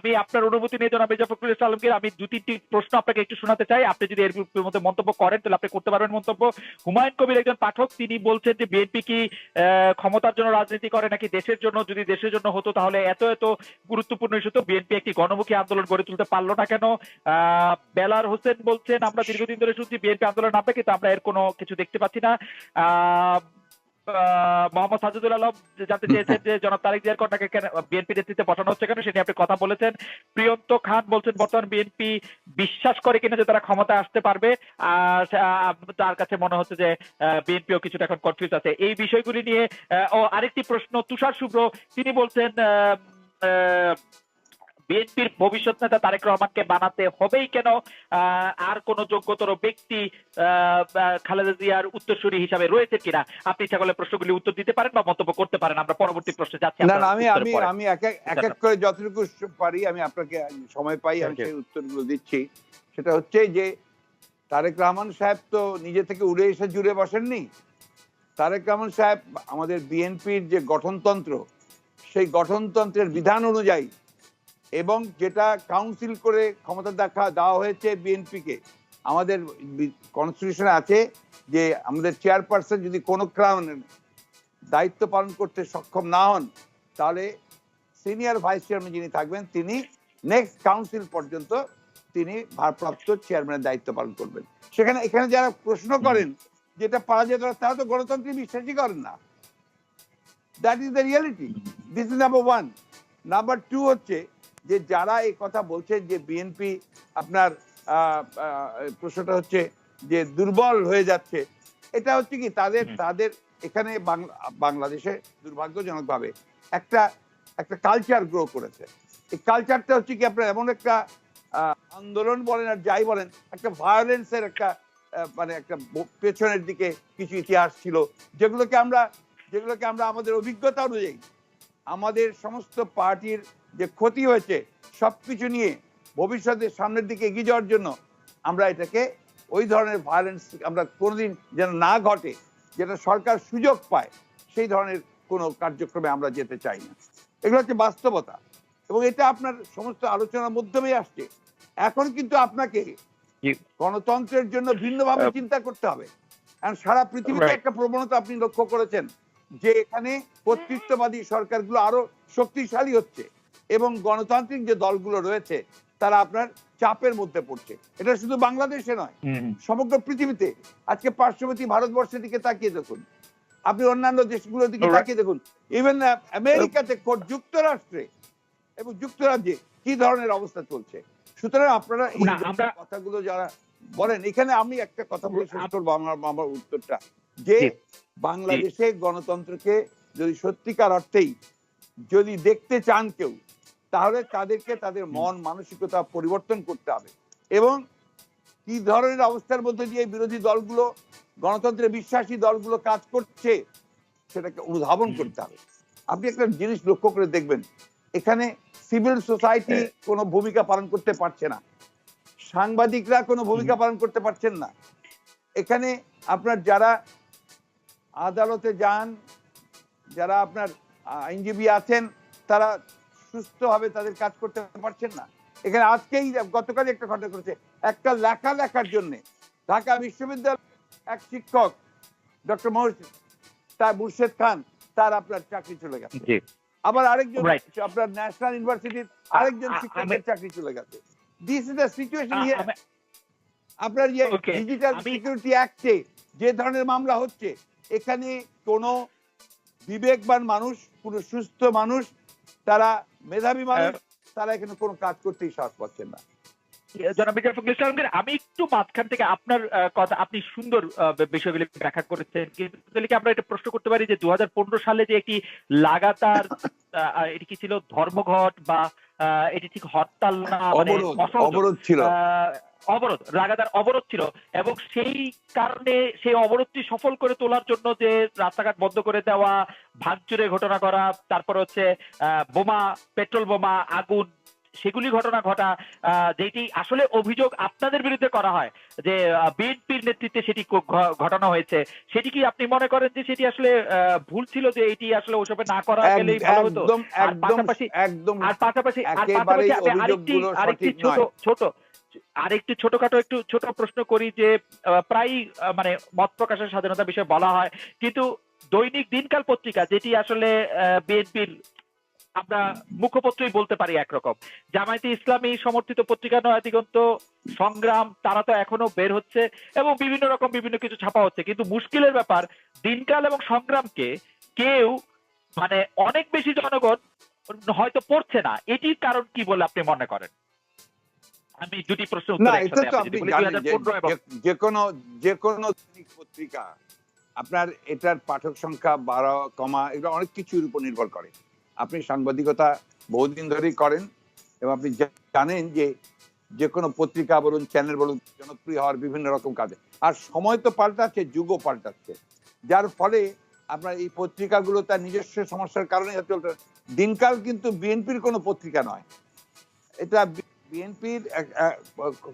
আমি আপনার অনুমতি নিয়ে জনাব মির্জা ফখরুল ইসলাম আলমগীর, আমি দু তিনটি প্রশ্ন আপনাকে একটু শোনাতে চাই। আপনি যদি এর মধ্যে মন্তব্য করেন, তাহলে আপনি করতে পারবেন মন্তব্য। হুমায়ুন কবির একজন পাঠক, তিনি বলছেন যে বিএনপি কি ক্ষমতার জন্য রাজনীতি করে নাকি দেশের জন্য? যদি দেশের জন্য হতো, তাহলে এত এত গুরুত্বপূর্ণ ইস্যু তো বিএনপি একটি গণমুখী আন্দোলন গড়ে তুলতে পারল না কেন? বেলার হোসেন বলছেন, আমরা দীর্ঘদিন ধরে শুনছি বিএনপি আন্দোলন নামবে, কিন্তু আমরা এর কোনো কিছু দেখতে পাচ্ছি না। মোহাম্মদ সাজিদুল আলম জানতে চেয়েছেন যে জনাব তারেক জিয়ার কন্যাকে কেন বিএনপি নেতৃত্বে পাঠানো হচ্ছে কেন সেটা আপনি কথা বলেছেন। প্রিয়ন্ত খান বলছেন বর্তমান বিএনপি বিশ্বাস করে কিনা যে তারা ক্ষমতায় আসতে পারবে। আর তার কাছে মনে হচ্ছে যে বিএনপিও কিছুটা এখন কনফিউজ আছে। এই বিষয়গুলি নিয়ে ও আরেকটি প্রশ্ন তুষার শুভ্র তিনি বলছেন আহ, বিএনপির ভবিষ্যৎ নেতা তারেক রহমানকে বানাতে হবেই কেন? আর কোন যোগ্যতর ব্যক্তি খালেদা জিয়ার উত্তরসূরি হিসাবে রয়েছে কিনা? আপনি ইচ্ছা করলে প্রশ্নগুলি উত্তর দিতে পারেন বা মন্তব্য করতে পারেন। আমরা পরবর্তী প্রশ্নে যাচ্ছি। না আমি আমি আমি এক এক এক করে যতটুকু পারি আমি আপনাকে সময় পাই আমি. সেই উত্তরগুলো দিচ্ছি। সেটা হচ্ছে যে তারেক রহমান সাহেব তো নিজে থেকে উড়ে এসে জুড়ে বসেননি। তারেক রহমান সাহেব আমাদের বিএনপির যে গঠনতন্ত্র সেই গঠনতন্ত্রের বিধান অনুযায়ী এবং যেটা কাউন্সিল করে ক্ষমতা দেখা দেওয়া হয়েছে বিএনপিকে আমাদের কনস্টিটিউশনে আছে যে আমাদের চেয়ারপারসন যদি কোনো কারণে দায়িত্ব পালন করতে সক্ষম না হন, তাহলে সিনিয়র ভাইস চেয়ারম্যান যিনি থাকবেন, তিনি নেক্সট কাউন্সিল পর্যন্ত তিনি ভারপ্রাপ্ত চেয়ারম্যানের দায়িত্ব পালন করবেন। সেখানে, এখানে যারা প্রশ্ন করেন যেটা পারা যেত না তারা তো গণতন্ত্রে বিশ্বাসই করেন না। That is the reality this is number one number two হচ্ছে যে যারা এই কথা বলছেন যে বিএনপি আপনার প্রশ্নটা হচ্ছে যে দুর্বল হয়ে যাচ্ছে এটা হচ্ছে কি তাদের তাদের এখানে বাংলা- বাংলাদেশে দুর্ভাগ্যজনকভাবে একটা একটা কালচার গ্রো করেছে। এই কালচারটা হচ্ছে কি আপনার এমন একটা আহ, আন্দোলন বলেন আর যাই বলেন একটা ভায়োলেন্সের একটা মানে একটা পেছনের দিকে কিছু ইতিহাস ছিল যেগুলোকে আমরা যেগুলোকে আমরা আমাদের অভিজ্ঞতা অনুযায়ী আমাদের সমস্ত পার্টির যে ক্ষতি হয়েছে সবকিছু নিয়ে ভবিষ্যতে সামনের দিকে এগিয়ে যাওয়ার জন্য আমরা এটাকে ওই ধরনের ভায়োলেন্স আমরা কোনোদিন যেন না ঘটে যেটা সরকার সুযোগ পায় সেই ধরনের কোনো কার্যক্রমে আমরা যেতে চাই না। এগুলো হচ্ছে বাস্তবতা এবং এটা আপনার সমস্ত আলোচনার মাধ্যমেই আসছে। এখন কিন্তু আপনাকে গণতন্ত্রের জন্য ভিন্নভাবে চিন্তা করতে হবে। কারণ সারা পৃথিবীতে একটা প্রবণতা আপনি লক্ষ্য করেছেন যে এখানে কর্তৃত্ববাদী সরকারগুলো আরও শক্তিশালী হচ্ছে। এবং গণতান্ত্রিক যে দলগুলো রয়েছে তারা আপনার চাপের মধ্যে পড়ছে। এটা শুধু বাংলাদেশে নয়। সমগ্র পৃথিবীতে। আজকে পার্শ্ববর্তী ভারতবর্ষের দিকে তাকিয়ে দেখুন। আপনি অন্যান্য দেশগুলোর দিকে তাকিয়ে দেখুন। ইভেন আমেরিকাতে কোট- যুক্তরাষ্ট্রে এবং যুক্তরাজ্যে কি ধরনের অবস্থা চলছে? সুতরাং আপনারা এই কথাগুলো যারা বলেন এখানে আমি একটা কথা বলে শেষ করব আমার আমার উত্তরটা। যে বাংলাদেশে গণতন্ত্রকে যদি সত্যিকার অর্থেই যদি দেখতে চান কেউ তাহলে তাদেরকে তাদের মন মানসিকতা পরিবর্তন করতে হবে। এবং কি ধরনের অবস্থার মধ্যে দিয়ে বিরোধী দলগুলো গণতন্ত্রে বিশ্বাসী দলগুলো কাজ করছে সেটাকে অনুধাবন করতে হবে। আপনি একটা জিনিস লক্ষ্য করে দেখবেন এখানে সিভিল সোসাইটি হ্যাঁ। কোনো ভূমিকা পালন করতে পারছে না। সাংবাদিকরা কোনো ভূমিকা পালন করতে পারছেন না। এখানে আপনার যারা আদালতে যান যারা আপনার আইনজীবী আছেন তারা সুস্থভাবে তাদের কাজ করতে পারছেন না। এখানে আজকেই গতকালই একটা ঘটনা করেছে একটা লেখা লেখার জন্য ঢাকা বিশ্ববিদ্যালয় এক শিক্ষক ডক্টর তার মুর্শেদ খান তার আপনার চাকরি চলে গেছে। আবার আরেকজন. আপনার ন্যাশনাল ইউনিভার্সিটির আরেকজন শিক্ষকের চাকরি চলে গেছে। This is the situation here আপনার যে Okay, ডিজিটাল সিকিউরিটি অ্যাক্টে যে ধরনের মামলা হচ্ছে এখানে কোনো বিবেকবান মানুষ কোনো সুস্থ মানুষ তারা মেধাবী মানুষ তারা এখানে কোনো কাজ করতেই সাহস পাচ্ছেন না। জনাব মির্জা ফখরুল ইসলাম আমি একটু মাঝখান থেকে আপনার কথা আপনি সুন্দর বিষয়গুলি ব্যাখ্যা করেছেন। কিন্তু কি আমরা এটা প্রশ্ন করতে পারি যে দু হাজার পনেরো সালে যে একটি লাগাতার এটি কি ছিল ধর্মঘট বা এটি ঠিক হরতাল না মানে অবরোধ ছিল। অবরোধ লাগাতার অবরোধ ছিল। এবং সেই কারণে সেই অবরোধটি সফল করে তোলার জন্য যে রাস্তাঘাট বন্ধ করে দেওয়া ভাঙচুরের ঘটনা করা তারপর হচ্ছে আহ, বোমা পেট্রোল বোমা আগুন সেগুলি ঘটনা ঘটা আহ, যেটি আসলে অভিযোগ আপনাদের বিরুদ্ধে করা হয়। যে বিএনপির নেতৃত্বে সেটি ঘটানো হয়েছে সেটি কি আপনি মনে করেন যে সেটি আসলে ভুল ছিল যে এটি আসলে ওসবে না করা গেলেই ভালো হতো? আর পাশাপাশি- একদম আর পাশাপাশি আর পাশাপাশি আরেকটি আরেকটি ছোট ছোট আরেকটি ছোটখাটো একটু ছোট প্রশ্ন করি যে প্রায় মানে মত প্রকাশের স্বাধীনতা বিষয়ে বলা হয় কিন্তু দৈনিক দিনকাল পত্রিকা যেটি আসলে বিএনপির আমরা মুখপত্রই বলতে পারি একরকম। জামায়াতে ইসলামী সমর্থিত পত্রিকা নয়া দিগন্ত সংগ্রাম তারা তো এখনও বের হচ্ছে এবং বিভিন্ন রকম বিভিন্ন কিছু ছাপা হচ্ছে। কিন্তু মুশকিলের ব্যাপার দিনকাল এবং সংগ্রামকে কেউ মানে অনেক বেশি জনগণ হয়তো পড়ছে না। এটির কারণ কি বলে আপনি মনে করেন? আমি দুটি প্রশ্ন যে 2015 এবং যে- যে কোনো যে কোনো পত্রিকা আপনার এটার পাঠক সংখ্যা বাড়া কমা এগুলো অনেক কিছুর উপর নির্ভর করে। আপনি সাংবাদিকতা বহুদিন ধরেই করেন এবং আপনি জানেন যে যে কোনো পত্রিকা বলুন চ্যানেল বলুন, জনপ্রিয় হওয়ার বিভিন্ন রকম কাজে। আর সময় তো পাল্টাচ্ছে, যুগও পাল্টাচ্ছে। যার ফলে আপনার এই পত্রিকাগুলো তার নিজস্ব সমস্যার কারণে চলতে দিনকাল কিন্তু বিএনপির কোনো পত্রিকা নয়। এটা বিএনপির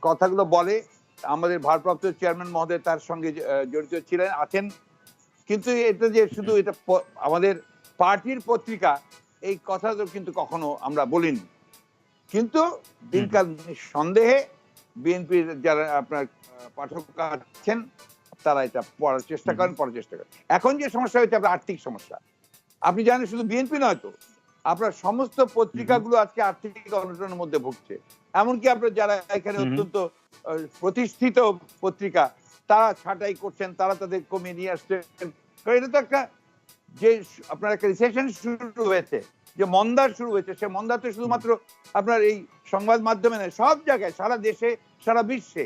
কথাগুলো বলে, আমাদের ভারপ্রাপ্ত চেয়ারম্যান মহোদয় তার সঙ্গে জড়িত ছিলেন, আছেন। কিন্তু এটা যে শুধু এটা আমাদের পার্টির পত্রিকা এই কথা তো কিন্তু কখনো আমরা বলিনি। কিন্তু দিনকাল সন্দেহে বিএনপির যারা আপনার পাঠক আছেন তারা এটা পড়ার চেষ্টা করেন পড়ার চেষ্টা করেন। এখন যে সমস্যা হয়েছে আপনার আর্থিক সমস্যা। আপনি জানেন শুধু বিএনপি নয় তো আপনার সমস্ত পত্রিকাগুলো আজকে আর্থিক অনটনের মধ্যে ভুগছে। এমনকি আপনার যারা এখানে অত্যন্ত প্রতিষ্ঠিত পত্রিকা তারা ছাঁটাই করছেন তারা তাদের কমিয়ে নিয়ে আসছেন। এটা তো একটা যে আপনার একটা রিসেশন শুরু হয়েছে যে মন্দার শুরু হয়েছে সে মন্দা তো শুধুমাত্র আপনার এই সংবাদ মাধ্যমে নয় সব জায়গায় সারা দেশে সারা বিশ্বে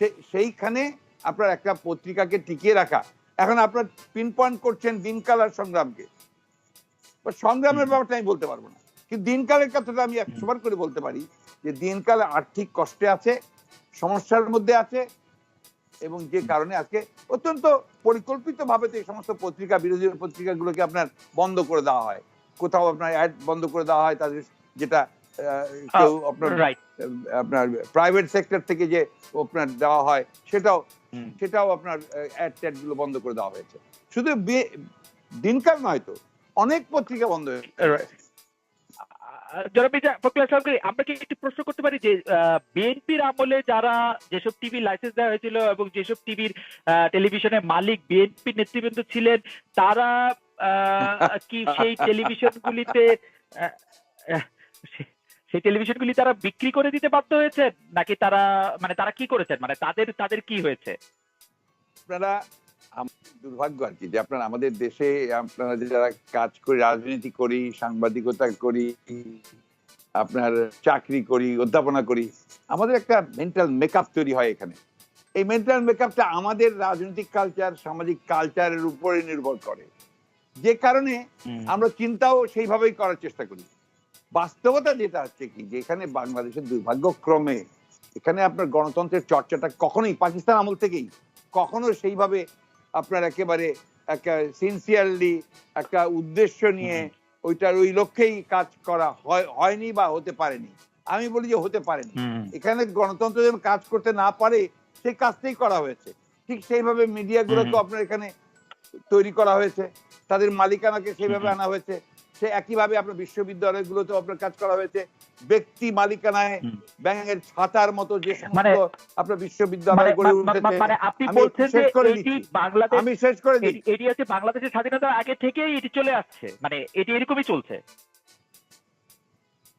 সে- সেইখানে আপনার একটা পত্রিকাকে টিকিয়ে রাখা। এখন আপনার পিন পয়েন্ট করছেন দিনকাল আর সংগ্রামকে। সংগ্রামের ব্যাপারটা আমি বলতে পারব না। কিন্তু দিনকালের কথাটা আমি একশোবার করে বলতে পারি যে দিনকাল আর্থিক কষ্টে আছে সমস্যার মধ্যে আছে এবং যে কারণে আজকে অত্যন্ত পরিকল্পিত ভাবে এই সমস্ত পত্রিকা বিরোধী পত্রিকাগুলোকে আপনার বন্ধ করে দেওয়া হয়। কোথাও আপনার অ্যাড বন্ধ করে দেওয়া হয় তাদের যেটা কেউ আপনার আপনার প্রাইভেট সেক্টর থেকে যে আপনার দেওয়া হয় সেটাও সেটাও আপনার অ্যাড ট্যাডগুলো বন্ধ করে দেওয়া হয়েছে। শুধু দিনকাল নয় তো অনেক পত্রিকা বন্ধ হয়েছে জনাব মির্জা ফখরুল আমরা কি একটি প্রশ্ন করতে পারি যে বিএনপির আমলে যারা যেসব টিভি লাইসেন্স দেওয়া হয়েছিল এবং যেসব টিভির টেলিভিশনের মালিক বিএনপি নেতৃবৃন্দ ছিলেন তারা আহ, কি সেই টেলিভিশনগুলিতে সেই টেলিভিশনগুলি তারা বিক্রি করে দিতে বাধ্য হয়েছে নাকি তারা মানে তারা কি করেছেন? মানে তাদের তাদের কি হয়েছে? আপনারা দুর্ভাগ্য আর কি যে আপনারা আমাদের দেশে আপনারা যারা কাজ করি রাজনীতি করি সাংবাদিকতা করি আপনার চাকরি করি অধ্যাপনা করি আমাদের একটা মেন্টাল মেকআপ তৈরি হয় এখানে। এই মেন্টাল মেকআপটা আমাদের রাজনৈতিক কালচার সামাজিক কালচারের উপরে নির্ভর করে। যে কারণে আমরা চিন্তাও সেইভাবেই করার চেষ্টা করি। বাস্তবতা যেটা হচ্ছে কি যে এখানে বাংলাদেশের দুর্ভাগ্যক্রমে এখানে আপনার গণতন্ত্রের চর্চাটা কখনোই পাকিস্তান আমল থেকেই কখনো সেইভাবে আপনার একেবারে একটা সিনসিয়ারলি একটা উদ্দেশ্য নিয়ে ওইটার ওই লক্ষ্যেই কাজ করা হয় হয়নি বা হতে পারেনি। আমি বলি যে হতে পারেনি। এখানে গণতন্ত্র যেন কাজ করতে না পারে সেই কাজটাই করা হয়েছে। ঠিক সেইভাবে মিডিয়াগুলো তো আপনার এখানে তৈরি করা হয়েছে। তাদের মালিকানাকে সেইভাবে হুম। আনা হয়েছে। সে একইভাবে আপনার বিশ্ববিদ্যালয়গুলোতে আপনার কাজ করা হয়েছে। ব্যক্তি মালিকানায় হুম। ব্যাঙের ছাতার মতো যে সমস্ত মানে- আপনার মানে বিশ্ববিদ্যালয় গড়ে উঠেছে আপনি আমি বলছেন যে শেষ করে এটি বাংলাদেশ আমি শেষ করে দিই এটি আছে বাংলাদেশের স্বাধীনতার আগে থেকেই এটি চলে আসছে। মানে এটি এরকমই চলছে।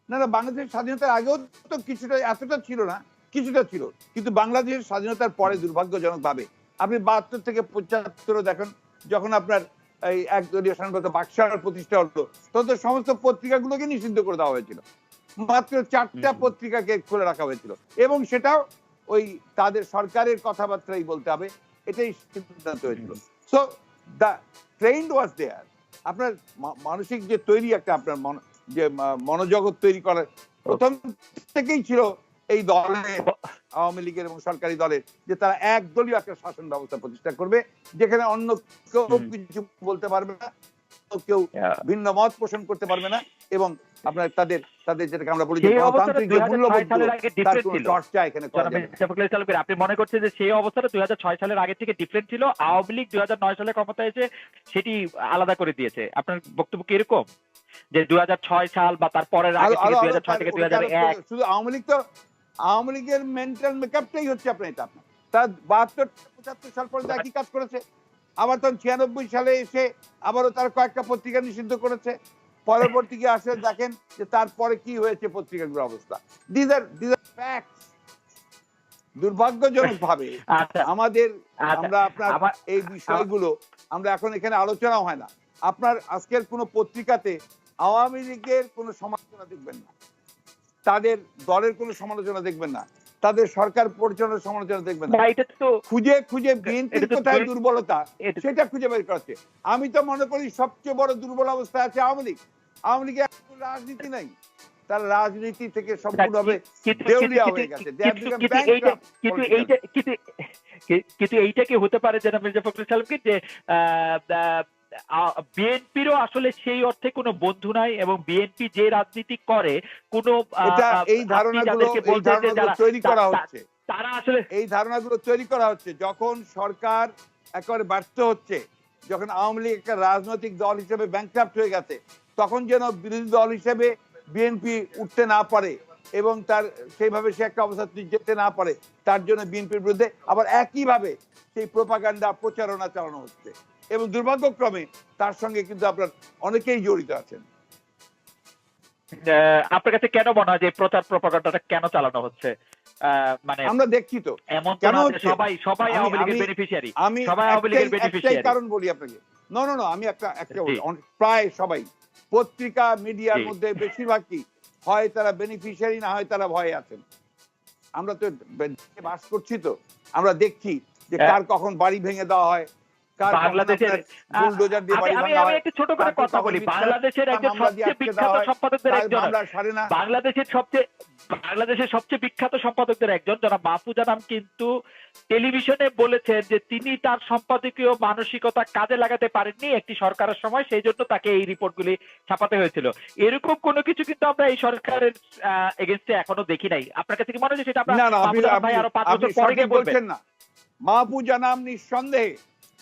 না না বাংলাদেশের স্বাধীনতার আগেও তো কিছুটা এতটা ছিল না কিছুটা ছিল। কিন্তু বাংলাদেশের স্বাধীনতার পরে দুর্ভাগ্যজনক ভাবে আপনি বাহাত্তর থেকে পঁচাত্তর দেখেন যখন আপনার এই একদলীয় সংগত বাকশাল প্রতিষ্ঠা হলো তখন তো সমস্ত পত্রিকাগুলোকে নিষিদ্ধ করে দেওয়া হয়েছিল। মাত্র চারটা পত্রিকাকে খুলে রাখা হয়েছিল। এবং সেটাও ওই তাদের সরকারের কথাবার্তাই বলতে হবে এটাই সিদ্ধান্ত হয়েছিল। So the trend was there আপনার মানসিক যে তৈরি একটা আপনার মন- যে মনোজগৎ তৈরি করার প্রথম থেকেই ছিল এই দলের আওয়ামী লীগের এবং সরকারি দলের যে তারা একদলীয় একটা শাসন ব্যবস্থা প্রতিষ্ঠা করবে যেখানে অন্য কেউ কিছু বলতে পারবে না কেউ ভিন্ন মত পোষণ করতে পারবে না এবং আপনার তাদের তাদের যেটাকে আমরা বলি গণতান্ত্রিক যে মূল্যবোধ তার কোনো চর্চা এখানে করা যাবে আপনি মনে করছেন যে সেই অবস্থাটা দুই হাজার ছয় সালের আগে থেকে ডিফারেন্ট ছিল আওয়ামী লীগ দুই হাজার নয় সালে ক্ষমতায় এসে সেটি আলাদা করে দিয়েছে। আপনার বক্তব্য কি এরকম? যে দুই হাজার ছয় সাল বা তারপরের আগে থেকে দুই থেকে শুধু আওয়ামী লীগ তো আওয়ামী লীগের মেন্টাল মেকআপটাই হচ্ছে আপনার এটা। আপনার তার বাহাত্তর পঁচাত্তর সাল পর্যন্ত একই কাজ করেছে। আবার তখন ছিয়ানব্বই সালে এসে আবারও তার কয়েকটা পত্রিকা নিষিদ্ধ করেছে। পরবর্তী গিয়ে আসলে দেখেন যে তারপরে কি হয়েছে পত্রিকাগুলোর অবস্থা। This are this are facts দুর্ভাগ্যজনক ভাবে আমাদের আচ্ছা, আমরা আপনার এই বিষয়গুলো আমরা এখন এখানে আলোচনা হয় না। আপনার আজকের কোনো পত্রিকাতে আওয়ামী লীগের কোনো সমালোচনা দেখবেন না। তাদের দলের কোনো সমালোচনা দেখবেন না। তাদের সরকার পরিচালনার সমালোচনা দেখবেন না। না, এটা তো খুঁজে খুঁজে বিএনপির কোথায় দুর্বলতা? সেটা খুঁজে বের করছে আমি তো মনে করি সবচেয়ে বড় দুর্বল অবস্থা আছে আওয়ামী লীগ। আওয়ামী লীগের এখন রাজনীতি নাই। তার রাজনীতি থেকে সম্পূর্ণভাবে দেউলিয়া হয়ে গেছে। কিন্তু- এইটা কিন্তু. এইটা কি হতে পারে যেটা মির্জা ফখরুল ইসলামকে যে বিএনপিরও আসলে সেই অর্থে কোনো বন্ধু নাই এবং বিএনপি যে রাজনীতি করে কোনো এই ধারণাগুলো যে তৈরি করা হচ্ছে। তারা আসলে এই ধারণাগুলো তৈরি করা হচ্ছে। যখন সরকার একেবারে ব্যর্থ হচ্ছে যখন আওয়ামী লীগ একটা রাজনৈতিক দল হিসেবে ব্যাংক্রাফ্ট হয়ে গেছে তখন যেন বিরোধী দল হিসেবে বিএনপি উঠতে না পারে এবং তার সেইভাবে সে একটা অবস্থা যেতে না পারে তার জন্য বিএনপির বিরুদ্ধে আবার একইভাবে সেই প্রোপাগান্ডা প্রচারণা চালানো হচ্ছে। এবং দুর্ভাগ্যক্রমে তার সঙ্গে কিন্তু আপনার অনেকেই জড়িত আছেন। আপনার কাছে কেন মনে হয় যে প্রচার প্রপাগান্ডাটা কেন চালানো হচ্ছে? মানে আমরা দেখছি তো। এমন কেন? সবাই সবাই আমি- আওয়ামী লীগের বেনিফিশিয়ারি আমি সবাই আওয়ামী লীগের একটাই কারণ বলি আপনাকে। না না না আমি একটা একটা প্রায় সবাই। পত্রিকা মিডিয়ার। মধ্যে বেশিরভাগই হয় তারা বেনিফিশিয়ারি না হয় তারা ভয়ে আছেন। আমরা তো বাস করছি তো। আমরা দেখছি যে হ্যাঁ। কার কখন বাড়ি ভেঙে দেওয়া হয় কার বাংলাদেশের সবচেয়ে বাংলাদেশের সবচেয়ে বিখ্যাত সম্পাদকদের একজন যারা মাহফুজা নাম কিন্তু টেলিভিশনে বলেছেন যে তিনি তার সম্পাদকীয় মানসিকতা কাজে লাগাতে পারেননি একটি সরকারের সময় সেই জন্য তাকে এই রিপোর্টগুলি ছাপাতে হয়েছিল। এরকম কোনো কিছু কিন্তু আমরা এই সরকারের এগেনস্টে এখনও দেখি নাই। আপনার কাছে কি মনে হয় সেটা আমরা ভাই আরও পাঁচ বছর পরে গিয়ে বলছেন না। মাহফুজা নাম নিঃসন্দেহে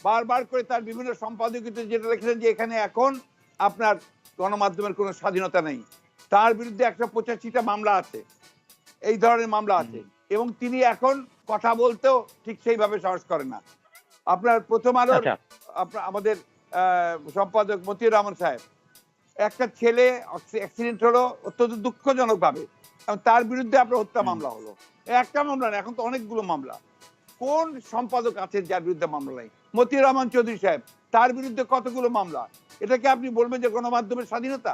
বারবার করে তার বিভিন্ন সম্পাদকীয়তে যেটা লিখেছেন যে এখানে এখন আপনার গণমাধ্যমের কোনো স্বাধীনতা নেই। তার বিরুদ্ধে একশো পঁচাশিটা মামলা আছে। এই ধরনের মামলা আছে। এবং তিনি এখন কথা বলতেও ঠিক সেইভাবে সাহস করেন না। আপনার প্রথম আলোর আচ্ছা। আমাদের সম্পাদক মতিউর রহমান সাহেব একটা ছেলে অ্যাক্সিডেন্ট হলো অত্যন্ত দুঃখজনক ভাবে তার বিরুদ্ধে আপনার হত্যা মামলা হলো। একটা মামলা না এখন তো অনেকগুলো মামলা। কোন সম্পাদক আছে যার বিরুদ্ধে মামলা নাই? মতিউর রহমান চৌধুরী সাহেব তার বিরুদ্ধে কতগুলো মামলা? এটাকে আপনি বলবেন যে গণমাধ্যমের স্বাধীনতা?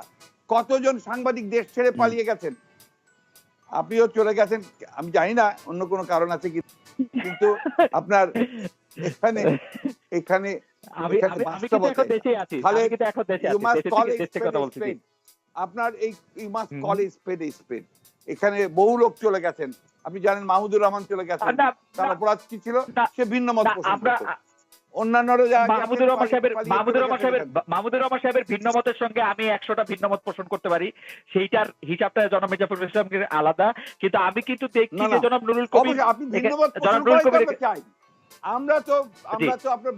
কতজন সাংবাদিক দেশ ছেড়ে পালিয়ে গেছেন? আপনিও চলে গেছেন আমি জানি না অন্য কোনো কারণ আছে কি কিন্তু আপনার এখানে এখানে। আপনার এই you must. Call spade spade এখানে বহু লোক চলে গেছেন। আপনি জানেন মাহমুদুর রহমান চলে গেছেন। তার অপরাধ কি ছিল? সে ভিন্ন মত পোষণ। অন্যান্যরা যা মাহমুদুর রহমান সাহেবের মাহমুদুর রহমান সাহেবের মাহমুদুর রহমান সাহেবের ভিন্ন মতের সঙ্গে আমি একশোটা ভিন্ন মত পোষণ করতে পারি। সেইটার হিসাবটা জনাব মির্জা ফখরুল ইসলামকে আলাদা। কিন্তু আমি কিন্তু দেখছি যে জনাব নুরুল কবির আপনি ভিন্ন মত জনাব নুরুল কবির চাই। আমরা তো আমরা তো আপনার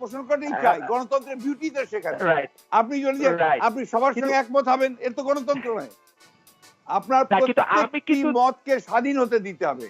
পোষণ করতেই চাই। গণতন্ত্রের বিউটি তো সেখানে। আপনি যদি আপনি সবার সঙ্গে একমত হবেন এর তো গণতন্ত্র নয়। আপনার প্রত্যেকটি মতকে স্বাধীন হতে দিতে হবে।